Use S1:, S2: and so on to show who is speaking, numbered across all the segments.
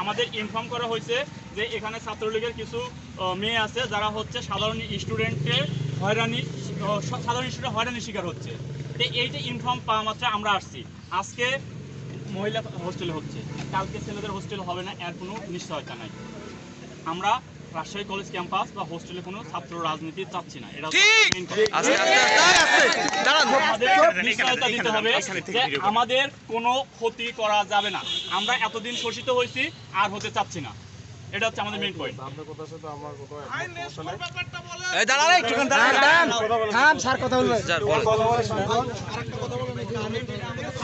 S1: আমাদের ইনফর্ম করা হয়েছে যে এখানে ছাত্রলীগের কিছু মেয়ে আছে যারা হচ্ছে সাধারণ স্টুডেন্টের হয়রানি সাধারণ স্টুডেন্ট হয়রানির শিকার হচ্ছে তো এইটা ইনফর্ম পাওয়া মাত্র আমরা আসছি আজকে মহিলা হোস্টেলে হচ্ছে কালকে ছেলেদের হোস্টেল হবে না এর কোনো নিশ্চয়তা নাই আমরা রাজশাহী কলেজ ক্যাম্পাস বা হোস্টেলে কোনো ছাত্র রাজনীতি চাচ্ছি না। এটা নিশ্চয়তা দিতে হবে যে আমাদের কোনো ক্ষতি করা যাবে না। আমরা এতদিন শোষিত হয়েছি আর হতে চাচ্ছি না। এটা হচ্ছে আমাদের মেইন পয়েন্ট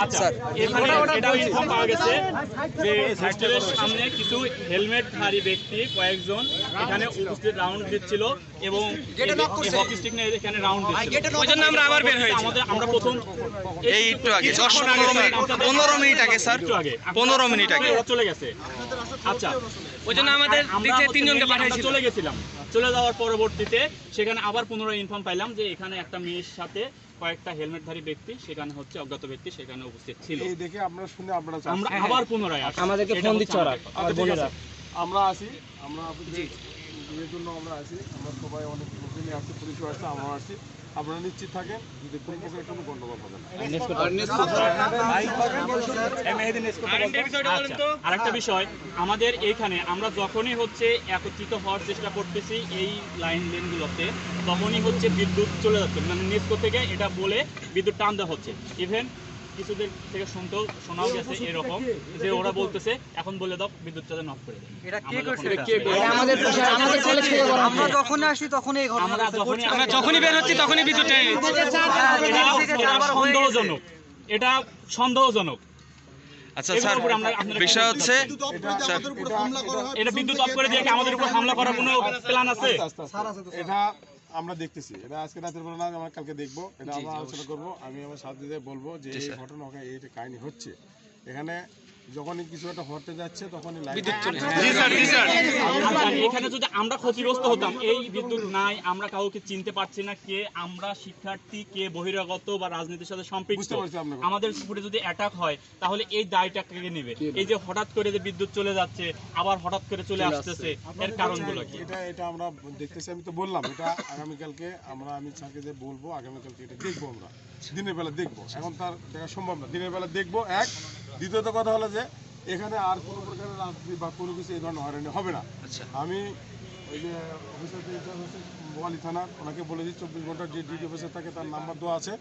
S1: আচ্ছা এখানে এটা ইনফর্ম পাওয়া গেছে যে হোস্টেলের সামনে কিছু হেলমেটধারী ব্যক্তি কয়েকজন এখানে উপস্থিত রাউন্ড দিচ্ছিল এবং হকি স্টিক নিয়ে এখানে রাউন্ড দিচ্ছিল ওই জন্য আমরা আবার বের হয়েছি। আমাদের আমরা প্রথম
S2: এই একটু আগে,
S1: স্যার,
S2: মিনিট, আগে, স্যার। মিনিট আগে।
S1: চলে গেছে। আচ্ছা।
S3: ওই জন্য আমাদের
S1: আমরা
S3: দিকে তিনজনকে
S1: mainly চলে গেছিলাম। চলে যাওয়ার পরবর্তীতে সেখানে আবার পুনরায় ইনফর্ম পাইলাম যে এখানে একটা মেয়ের সাথে কয়েকটা হেলমেটধারী ব্যক্তি সেখানে হচ্ছে অজ্ঞাত ব্যক্তি সেখানে উপস্থিত ছিল।
S4: এই দেখে আপনারা শুনে আপনারা
S1: আমরা আবার পুনরায় আসি
S3: আমাদেরকে ফোন দিচ্ছে ওরা।
S4: আচ্ছা, আছে। আমরা আসি। আমরা আপনাদের জন্য আমরা আসি। আমরা সবাই অনেক লোকজনই আসছে পুলিশও আসছে আমরা আসছি। আপনারা নিশ্চিত থাকেন যদি কোনো প্রকার কোনো গন্ডগোল হবে না।
S1: আরেকটা বিষয় আমাদের এইখানে আমরা যখনই হচ্ছে একত্রিত হওয়ার চেষ্টা করতেছি এই লাইন লেনগুলোতে তখনই হচ্ছে বিদ্যুৎ চলে যাচ্ছে। মানে নেস্কো থেকে এটা বলে বিদ্যুৎ টান দেওয়া হচ্ছে। ইভেন কিছুদের থেকে শুনতেও শোনাও গেছে এরকম যে ওরা বলতেছে এখন বলে দাও বিদ্যুৎ চাঁদে নক করে
S3: এটা কে
S1: আমরা যখন
S3: করছে?
S1: এটা
S3: কে
S1: আসি-
S3: করছে? আমাদের আমাদের কলেজ থেকে
S5: আমরা। যখনই আসি তখনই এই ঘটনা
S1: আমরা যখনই
S3: আমরা যখনই বের হচ্ছি তখনই বিদ্যুৎ
S1: সন্দেহজনক। এটা সন্দেহজনক।
S2: আচ্ছা স্যার
S1: উপর
S2: বিষয় হচ্ছে
S1: এটা বিদ্যুৎ অফ করে দিয়ে আমাদের উপর হামলা করার কোনো প্ল্যান আছে?
S4: আস্তে আস্তে। এটা আমরা দেখতেছি। এটা আজকে রাতের বেলা না আমরা কালকে দেখব। এটা আমরা আলোচনা করব। আমি আমার সাথীদের বলব যে এই ঘটনা ওখানে এই কাহিনী হচ্ছে। এখানে যখনই কিছু একটা হতে যাচ্ছে তখনই লাইট
S1: আচ্ছা, এখানে যদি আমরা ক্ষতিগ্রস্ত হতাম এই বিদ্যুৎ নাই আমরা কাউকে চিনতে পারছি না কে আমরা শিক্ষার্থী কে বহিরাগত বা রাজনীতির সাথে সম্পৃক্ত। আমাদের উপরে যদি অ্যাটাক হয় তাহলে এই দায়টা কে নেবে? এই যে হঠাৎ করে যে বিদ্যুৎ চলে যাচ্ছে আবার হঠাৎ করে চলে আসতেছে এর কারণগুলো কি?
S4: এটা এটা আমরা দেখতেছি আমি তো বললাম এটা আগামীকালকে আমরা আমি স্যারকে যে বলব আগামীকালকে এটা দেখব আমরা। দিনের বেলা দেখব। এখন তার দেখা সম্ভব না। দিনের বেলা দেখব এক দ্বিতীয়ত কথা হলো যে এখানে আর কোনো প্রকারের রাজনীতি বা কোনো কিছু এই ধরনের হয়রানি হবে না।
S2: আচ্ছা।
S4: আমি ওই যে অফিসার যে ইনচার্জ হচ্ছে বোয়ালি থানা ওনাকে বলে দিই চব্বিশ ঘণ্টার যে ডিউটি অফিসার থাকে তার নাম্বার দেওয়া আছে।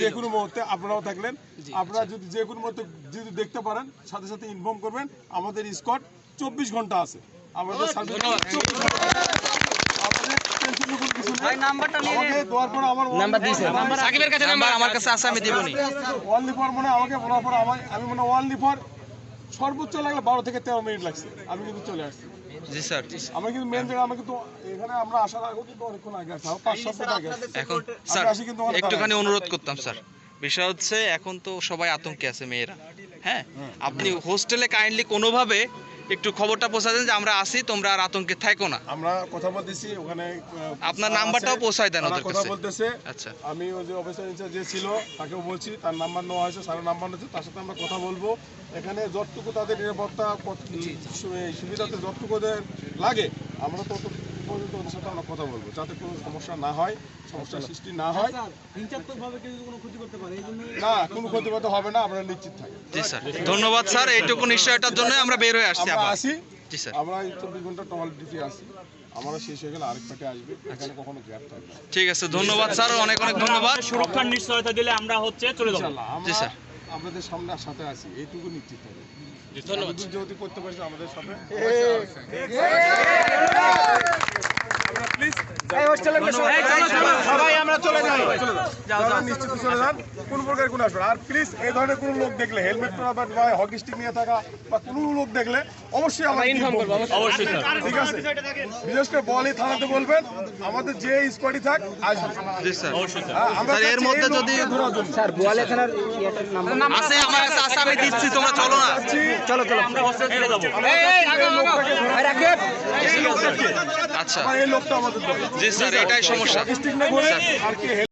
S4: যে কোনো মুহূর্তে আপনারাও থাকলেন। আপনারা যদি যে কোনো মুহূর্তে যদি দেখতে পারেন সাথে সাথে ইনফর্ম করবেন আমাদের স্কট চব্বিশ ঘণ্টা আছে। আমাদের সার্ভিস চব্বিশ ঘণ্টা আপনাদের টেনশন নিয়ে কোনো কিছু নেই।
S5: নাম্বারটা নিয়ে
S4: আমাকে দেওয়ার পর আমার
S3: নাম্বার দিয়েছে। সাকিবের কাছে নাম্বার আমার কাছে আছে আমি দেবনি।
S4: ওয়ানলি ফর মনে আমাকে বলার পর আমার আমি মনে ওয়ানলি ফর সর্বোচ্চ লাগলে বারো থেকে তেরো মিনিট লাগছে। আমি কিন্তু চলে আসছি।
S2: জি স্যার।
S4: আমরা কিন্তু মেন জায়গা আমরা কিন্তু এখানে আমরা আসার আগে কিন্তু অনেকক্ষণ আগে আসছি পাঁচ সাত মিনিট আগে
S2: এখন স্যার
S4: আসি কিন্তু অনেক
S2: একটুখানি অনুরোধ করতাম স্যার। বিষয় হচ্ছে এখন তো সবাই আতঙ্কে আছে মেয়েরা। হ্যাঁ? আপনি হোস্টেলে কাইন্ডলি কোনোভাবে একটু খবরটা পৌঁছা দেন যে আমরা আসি তোমরা আর আতঙ্কে থাকো না।
S4: আমরা কথা বলতেছি ওখানে
S2: আপনার নাম্বারটাও পৌঁছায় দেন ওদের
S4: কথা
S2: কাছে।
S4: বলতেছে।
S2: আচ্ছা।
S4: আমি ওই যে অফিসার ইনচার্জ যে ছিল তাকেও বলছি তার নাম্বার নেওয়া হয়েছে স্যারের নাম্বার আছে তার সাথে আমরা কথা বলব। এখানে যতটুকু তাদের নিরাপত্তা সুবিধাতে যতটুকু লাগে আমরা তত পর্যন্ত ওদের সাথে আমরা কথা বলব যাতে কোনো সমস্যা না হয় সমস্যার সৃষ্টি না হয়। না কোনো ক্ষতি করতে হবে না আমরা নিশ্চিত থাকি।
S2: জি স্যার। ধন্যবাদ স্যার। এইটুকু নিশ্চয়তার জন্য আমরা বের হয়ে আসছি
S4: আমরা
S2: আবার।
S4: আসি।
S2: জি স্যার।
S4: আমরা এই চব্বিশ ঘণ্টা টমাল ডিউটি আসি। আমরা শেষ হয়ে গেলে আরেক পার্টি আসবে এখানে কখনো গ্যাপ থাকবে
S2: ঠিক আছে ধন্যবাদ স্যার। অনেক অনেক ধন্যবাদ।
S1: আমাদের সুরক্ষার নিশ্চয়তা দিলে আমরা হচ্ছে চলে যাব।
S4: ইনশাআল্লাহ,
S2: জি, স্যার।
S4: আপনাদের সামনে সাথে আছি এইটুকু নিশ্চিত থাকবে।
S3: ধন্যবাদ
S4: যদি করতে পারছি আমাদের সাথে স্টিক নিয়ে থাকা বা কোনো লোক দেখলে অবশ্যই আমরা
S1: অবশ্যই
S4: আমাদের যে স্কোয়াডই থাক
S2: এর মধ্যে যদি- আমার আচ্ছা। জি স্যার এটাই সমস্যা।